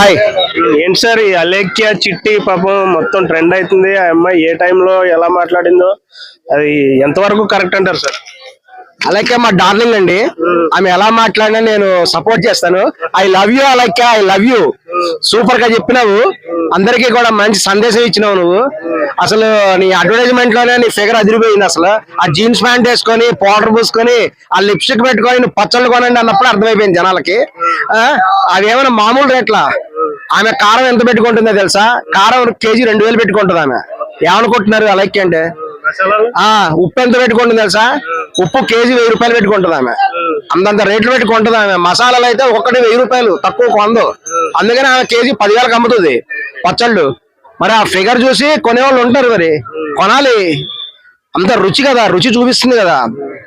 Hi. ఏంటి sir ఈ అలేఖ్య చిట్టి పాపం మొత్తం ట్రెండ్ అవుతుంది ఆ అమ్మాయి ఏ టైంలో ఎలా మాట్లాడిందో అది ఎంతవరకు కరెక్ట్ అంటారు సార్? అలైక్య మా డార్లింగ్ అండి. ఆమె ఎలా మాట్లాడినా నేను సపోర్ట్ చేస్తాను. I love you Alaikya I love you సూపర్గా చెప్పినావు. అందరికీ కూడా మంచి సందేశం ఇచ్చినావు నువ్వు. అసలు నీ అడ్వర్టైజ్మెంట్లోనే నీ ఫిగర్ అదిరిపోయింది అసలు. ఆ జీన్స్ ప్యాంట్ వేసుకొని పౌడర్ పూసుకొని ఆ లిప్స్టిక్ పెట్టుకొని నువ్వు పచ్చళ్ళు కొనండి అన్నప్పుడు అర్థమైపోయింది జనాలకి. అదేమైనా మామూలు రేట్లా? ఆమె కారం ఎంత పెట్టుకుంటుందో తెలుసా? కారం కేజీ రెండు వేలు పెట్టుకుంటుంది ఆమె. ఏమనుకుంటున్నారు అలైక్య అంటే ఆ ఉప్పు ఎంత పెట్టుకుంటుంది తెలుసా? ఉప్పు కేజీ వెయ్యి రూపాయలు పెట్టుకుంటుంది ఆమె. అంతంత రేట్లు పెట్టుకుంటుంది ఆమె. మసాలాలు అయితే ఒక్కటి వెయ్యి రూపాయలు తక్కువ కొందు అందుకని ఆమె కేజీ పదివేలకు అమ్ముతుంది. పచ్చళ్ళు. మరి ఆ ఫిగర్ చూసి కొనేవాళ్ళు ఉంటారు మరి. కొనాలి. అంత రుచి కదా రుచి చూపిస్తుంది కదా.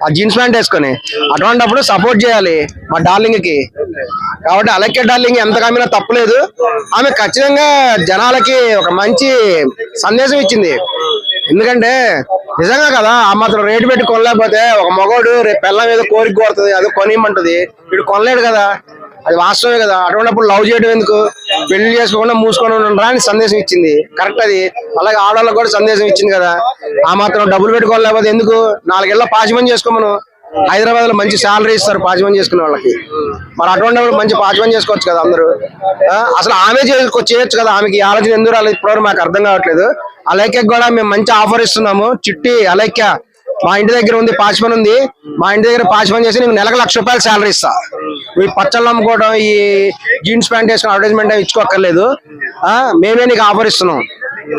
ఆ జీన్స్ ప్యాంట్ వేసుకొని. అటువంటిప్పుడు సపోర్ట్ చేయాలి మా డార్లింగ్కి. కాబట్టి అలక్య డార్లింగ్ ఎంత కామినా తప్పలేదు ఆమె ఖచ్చితంగా జనాలకి ఒక మంచి సందేశం ఇచ్చింది. ఎందుకంటే నిజంగా కదా ఆ మాత్రం రేటు పెట్టి కొనలేకపోతే ఒక మగోడు రేపు పిల్ల మీద కోరిక కోరుతుంది అది కొనియమంటది. వీడు కొనలేడు కదా. అది వాస్తవమే కదా. అటువంటిప్పుడు లవ్ చేయడం ఎందుకు? పెళ్ళి చేసుకోకుండా మూసుకొని ఉండరా అని సందేశం ఇచ్చింది. కరెక్ట్ అది. అలాగే ఆడవాళ్ళకి కూడా సందేశం ఇచ్చింది కదా. ఆ మాత్రం డబ్బులు పెట్టుకోవాలి లేకపోతే ఎందుకు? నాలుగేళ్ళ పాచిమని చేసుకోమను. హైదరాబాద్లో మంచి శాలరీ ఇస్తారు పాచిమని చేసుకునే వాళ్ళకి. మరి అటువంటి మంచి పాచిమని చేసుకోవచ్చు కదా అందరూ. ఆ, అసలు ఆమె చేసుకో- చేయొచ్చు కదా. ఆమెకి ఆలోచన ఎందుకు రాలేదు? ఇప్పటివరకు మాకు అర్థం కావట్లేదు. అలైక్యకి కూడా మేము మంచి ఆఫర్ ఇస్తున్నాము. చిట్టి అలైక్య మా ఇంటి దగ్గర ఉంది పాచిమని ఉంది. మా ఇంటి దగ్గర పాచిమని చేసి నీకు నెలకు లక్ష రూపాయలు శాలరీ ఇస్తా. ఈ పచ్చళ్ళు అమ్ముకోవడం ఈ జీన్స్ ప్యాంట్ వేసుకుని అడ్వర్టైజ్మెంట్ ఇచ్చుకోక్కర్లేదు. ఆ, మేమే నీకు ఆఫర్ ఇస్తున్నాం.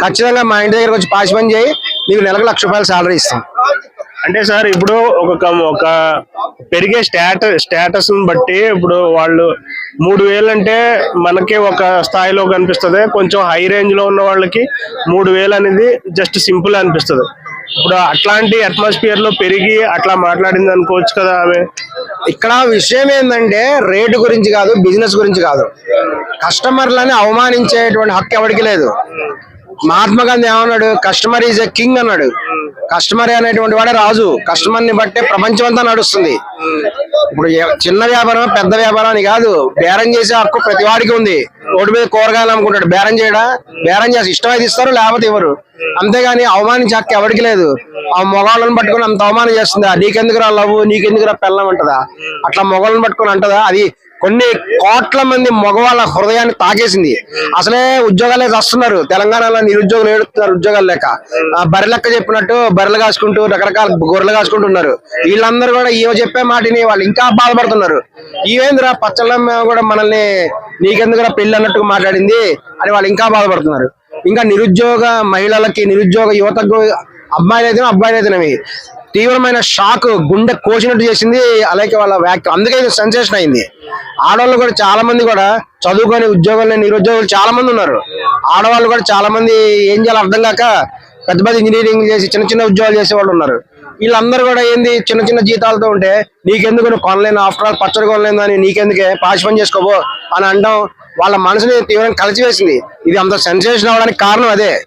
ఖచ్చితంగా మా ఇంటి దగ్గర వచ్చి పని చేయి నీకు నెలకు లక్ష రూపాయలు శాలరీ ఇస్తాం. అంటే సార్ ఇప్పుడు ఒక ఒక పెరిగే స్టేటస్ స్టేటస్ బట్టి ఇప్పుడు వాళ్ళు మూడు వేలు అంటే మనకి ఒక స్థాయిలో కనిపిస్తుంది. కొంచెం హై రేంజ్లో ఉన్న వాళ్ళకి మూడు వేలు అనేది జస్ట్ సింపుల్ అనిపిస్తుంది. ఇప్పుడు అట్లాంటి అట్మాస్ఫియర్లో పెరిగి అట్లా మాట్లాడింది అనుకోవచ్చు కదా ఆమె. ఇక్కడ విషయం ఏంటంటే రేటు గురించి కాదు బిజినెస్ గురించి కాదు. కస్టమర్లని అవమానించేటువంటి హక్కు ఎవరికి లేదు. మహాత్మా గాంధీ ఏమన్నాడు? కస్టమర్ ఈజ్ ఎ కింగ్ అన్నాడు. కస్టమర్ అనేటువంటి వాడే రాజు. కస్టమర్ని బట్టే ప్రపంచం అంతా నడుస్తుంది. ఇప్పుడు చిన్న వ్యాపారం పెద్ద వ్యాపారం అని కాదు. బేరం చేసే హక్కు ప్రతి వాడికి ఉంది. రోడ్డు మీద కూరగాయలు అమ్ముకుంటాడు. బేరం చేయడా? బేరం చేసి ఇష్టమైతే ఇస్తారు లేకపోతే ఇవ్వరు. అంతేగాని అవమానం హక్కు ఎవరికి లేదు. ఆ మొగాళ్ళని పట్టుకొని అంత అవమానం చేస్తుందా? నీకెందుకు రా లవ్ నీకెందుకు రా పెళ్ళం అంటదా? అట్లా మొగాళ్ళని పట్టుకుని అంటదా? అది కొన్ని కోట్ల మంది మగవాళ్ళ హృదయాన్ని తాకేసింది. అసలే ఉద్యోగాలే వస్తున్నారు తెలంగాణలో నిరుద్యోగులు ఏడుతున్నారు ఉద్యోగాలు లేక. ఆ బర్రె లెక్క చెప్పినట్టు బర్రెలు కాసుకుంటూ రకరకాల గొర్రెలు కాసుకుంటున్నారు వీళ్ళందరూ కూడా ఈమె చెప్పే మాటని వాళ్ళు ఇంకా బాధపడుతున్నారు. ఈవేంద్రా పచ్చళ్ళమ్మ కూడా మనల్ని నీకెందుకు పెళ్ళి అన్నట్టుగా మాట్లాడింది? అని వాళ్ళు ఇంకా బాధపడుతున్నారు. ఇంకా నిరుద్యోగ మహిళలకి నిరుద్యోగ యువతకు అబ్బాయిలైతేనే అబ్బాయిలైతేనేవి తీవ్రమైన షాక్ గుండె కోసినట్టు చేసింది అలాగే వాళ్ళ వ్యాఖ్య. అందుకే ఇది సెన్సేషన్ అయింది. ఆడవాళ్ళు కూడా చాలా మంది కూడా చదువుకొని ఉద్యోగాలు లేని నిరుద్యోగులు చాలా మంది ఉన్నారు. ఆడవాళ్ళు కూడా చాలా మంది ఏం చేయాలో అర్థం కాక పెద్ద పెద్ద ఇంజనీరింగ్ చేసి చిన్న చిన్న ఉద్యోగాలు చేసే వాళ్ళు ఉన్నారు. వీళ్ళందరూ కూడా ఏంది చిన్న చిన్న జీతాలతో ఉంటే నీకెందుకు నువ్వు కొనలేను? ఆఫ్టర్ ఆల్ పచ్చడి కొనలేను అని నీకెందుకే? పాచి చేసుకోబో అని అనడం వాళ్ళ మనసుని తీవ్రంగా కలిసివేసింది. ఇది అంత సెన్సేషన్ అవడానికి కారణం అదే.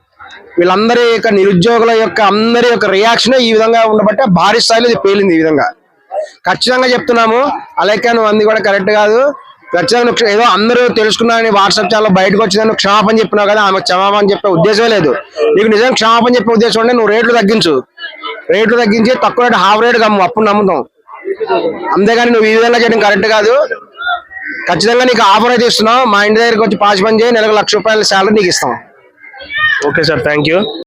వీళ్ళందరి యొక్క నిరుద్యోగుల యొక్క అందరి యొక్క రియాక్షన్ ఈ విధంగా ఉండబట్టే భారీ స్థాయిలో ఇది పేలింది ఈ విధంగా. ఖచ్చితంగా చెప్తున్నాము. అలాగే నువ్వు అంది కూడా కరెక్ట్ కాదు. ఖచ్చితంగా నువ్వు ఏదో అందరూ తెలుసుకున్నారని వాట్సాప్ ఛానల్ బయటకు వచ్చిందని క్షమాపణ చెప్పినావు కదా ఆమె క్షమాపణ చెప్పే ఉద్దేశం లేదు. నీకు నిజంగా క్షమాపణ చెప్పే ఉద్దేశం ఉంటే నువ్వు రేట్లు తగ్గించు. రేట్లు తగ్గించి తక్కువ రేటు హాఫ్ రేటు కమ్ము అప్పుడు నమ్ముతాం. అంతేగాని నువ్వు ఈ విధంగా చేయడం కరెక్ట్ కాదు. ఖచ్చితంగా నీకు ఆఫర్ అయితే ఇస్తున్నావు మా ఇంటి దగ్గరికి వచ్చి పాచి పని చేయి నెలకు లక్ష రూపాయల శాలరీ నీకు ఇస్తాం. Okay sir thank you.